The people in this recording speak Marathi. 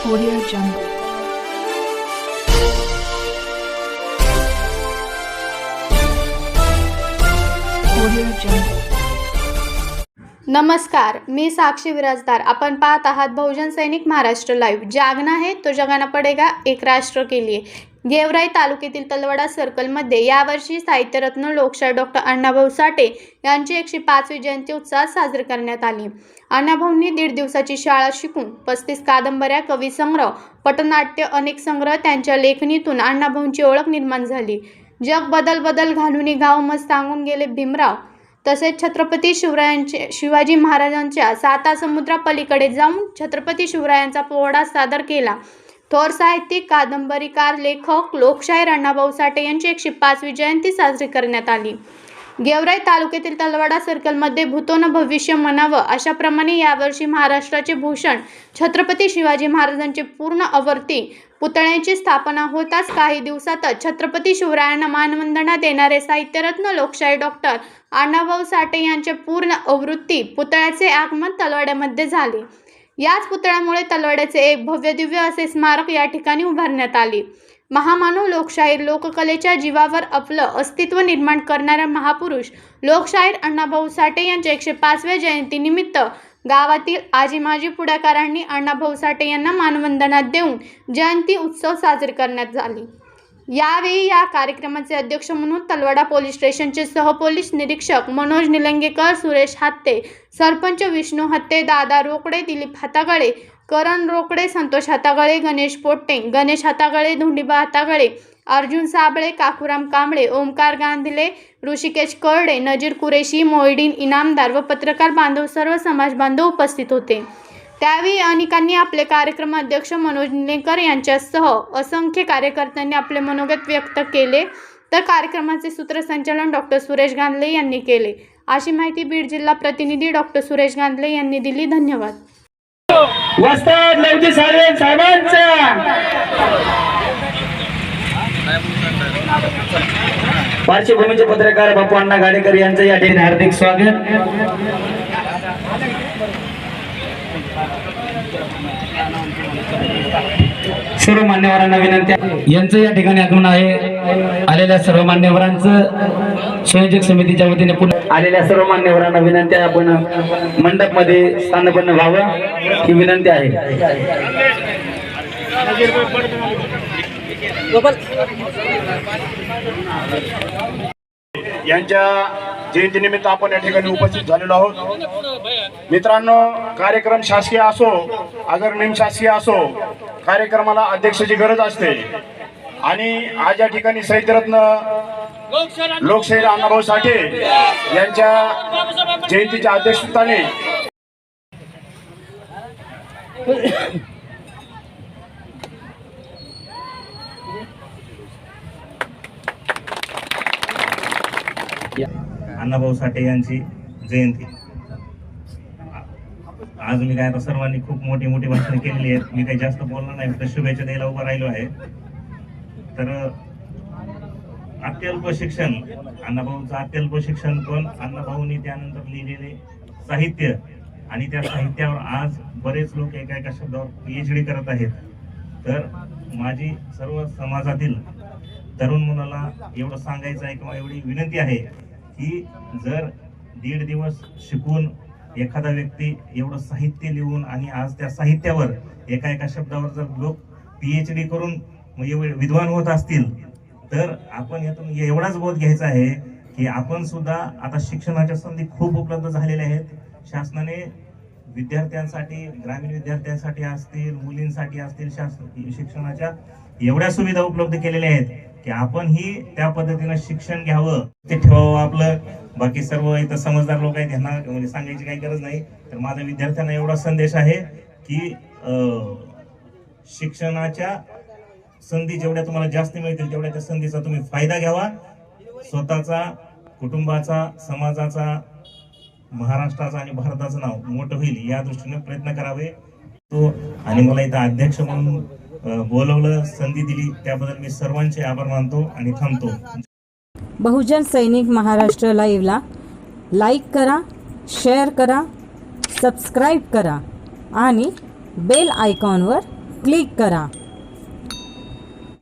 Audio Jungle. नमस्कार मी साक्षी विराजदार. आपण पाहत आहात बहुजन सैनिक महाराष्ट्र लाईव्ह जागना है तो जगाना पडेगा एक राष्ट्र के लिए. गेवराई तालुक्यातील तलवडा सर्कलमध्ये यावर्षी साहित्यरत्न लोकशाही डॉक्टर अण्णाभाऊ साठे यांची एकशे पाचवी जयंती उत्साहात साजरी करण्यात आली. अण्णाभाऊंनी दीड दिवसाची शाळा शिकून पस्तीस कादंबऱ्या कविसंग्रह पटनाट्य अनेक संग्रह त्यांच्या लेखणीतून अण्णाभाऊंची ओळख निर्माण झाली. जग बदल बदल घालून गाव मत सांगून गेले भीमराव. तसेच छत्रपती शिवरायांचे शिवाजी महाराजांच्या साता समुद्रापलीकडे जाऊन छत्रपती शिवरायांचा पोवाडा सादर केला. थोर साहित्यिक कादंबरीकार लेखक लोकशाहीर अण्णाभाऊ साठे यांची एकशे पाचवी जयंती साजरी करण्यात आली. गेवराई तालुक्यातील तलवाडा सर्कलमध्ये भूतोन भविष्य म्हणावं अशाप्रमाणे यावर्षी महाराष्ट्राचे भूषण छत्रपती शिवाजी महाराजांचे पूर्ण आवर्ती पुतळ्याची स्थापना होताच काही दिवसातच छत्रपती शिवरायांना मानवंदना देणारे साहित्यरत्न लोकशाही डॉक्टर अण्णाभाऊ साठे यांचे पूर्ण आवृत्ती पुतळ्याचे आगमन तलवाड्यामध्ये झाले. याच पुतळ्यामुळे तलवाड्याचे एक भव्य दिव्य असे स्मारक या ठिकाणी उभारण्यात आले. महामानव लोकशाहीर लोककलेच्या जीवावर आपलं अस्तित्व निर्माण करणाऱ्या महापुरुष लोकशाहीर अण्णाभाऊ साठे यांच्या एकशे पाचव्या जयंतीनिमित्त गावातील आजी माजी पुढाकारांनी अण्णाभाऊ साठे यांना मानवंदना देऊन जयंती उत्सव साजरे करण्यात आली यावेळी या कार्यक्रमाचे अध्यक्ष म्हणून तलवाडा पोलीस स्टेशनचे सहपोलीस निरीक्षक मनोज निलंगेकर सुरेश हात्ते सरपंच विष्णू हत्ते दादा रोकडे दिलीप हातागळे करण रोकडे संतोष हातागळे गणेश पोट्टे गणेश हातागळे धुंडीबा हातागळे अर्जुन साबळे काकुराम कांबळे ओमकार गांधीले ऋषिकेश कर्डे नजीर कुरेशी मोयडीन इनामदार व पत्रकार बांधव सर्व समाज बांधव उपस्थित होते. त्यावेळी अनेकांनी आपले कार्यक्रम अध्यक्ष मनोज निलेकर यांच्यासह असंख्य कार्यकर्त्यांनी आपले मनोगत व्यक्त केले. तर कार्यक्रमाचे सूत्रसंचालन डॉक्टर सुरेश गांधले यांनी केले. अशी माहिती बीड जिल्हा प्रतिनिधी डॉक्टर सुरेश गांधले यांनी दिली. धन्यवाद. पार्श्वभूमीचे पत्रकार बापू अण्णा गाडेकर यांचं या ठिकाणी हार्दिक स्वागत. सर्व मान्यवरांना विनंती आहे. यांचं या ठिकाणी आगमन आहे. आलेल्या सर्व मान्यवरांचं संयोजक समितीच्या वतीने पुन्हा आलेल्या सर्व मान्यवरांना विनंती आहे. आपण मंडपमध्ये स्थानपन्न व्हावं ही विनंती आहे. यांच्या जयंतीनिमित्त आपण या ठिकाणी उपस्थित झालेलो आहोत. मित्रांनो कार्यक्रम शासकीय असो अगर निमशासकीय असो कार्यक्रमाला अध्यक्षाची गरज असते. आणि आज या ठिकाणी साहित्यरत्न लोकशाहीर अण्णाभाऊ साठे यांच्या जयंतीच्या अध्यक्षस्थाने अण्णाभाऊ साठे यांची जयंती. आज मी काय आता सर्वांनी खूप मोठी मोठी भाषणं केलेली आहेत. मी काही जास्त बोलणार नाही फक्त शुभेच्छा द्यायला उभा राहिलो आहे. तर अत्यल्प शिक्षण अण्णाभाऊंचं अत्यल्प शिक्षण पण अण्णाभाऊंनी त्यानंतर लिहिलेले साहित्य आणि त्या साहित्यावर आज बरेच लोक एका एका शब्दावर पीएचडी करत आहेत. तर माझी सर्व समाजातील तरुण मुलाला एवढं सांगायचं आहे किंवा एवढी विनंती आहे की जर दीड दिवस शिकून एखादा व्यक्ती एवढं साहित्य लिहून आणि आज त्या साहित्यावर एका एका शब्दावर जर लोक पी एच डी करून विद्वान होत असतील तर आपण यातून एवढाच बोध घ्यायचा आहे की आपण सुद्धा आता शिक्षणाच्या संधी खूप उपलब्ध झालेल्या आहेत. शासनाने विद्यार्थ्यांसाठी ग्रामीण विद्यार्थ्यांसाठी असतील मुलींसाठी असतील शास्त्र शिक्षणाच्या एवढ्या सुविधा उपलब्ध केलेल्या आहेत की आपण ही त्या पद्धतीनं शिक्षण घ्यावं ते ठेवावं आपलं. बाकी सर्व इथं समजदार लोक आहेत यांना म्हणजे सांगायची काही गरज नाही. तर माझा विद्यार्थ्यांना एवढा संदेश आहे की शिक्षणाच्या संधी जेवढ्या तुम्हाला जास्त मिळतील तेवढ्या त्या संधीचा तुम्ही फायदा घ्यावा. स्वतःचा कुटुंबाचा समाजाचा महाराष्ट्राचं आणि भारताचं नाव मोठं होईल या दृष्टीने प्रयत्न करावे. तो आणि मला इथं अध्यक्ष म्हणून बोलवलं संधी दिली त्याबद्दल मी सर्वांचे आभार मानतो आणि थांबतो. बहुजन सैनिक महाराष्ट्र लाईव्हला लाईक करा शेअर करा सबस्क्राईब करा आणि बेल आयकॉनवर क्लिक करा.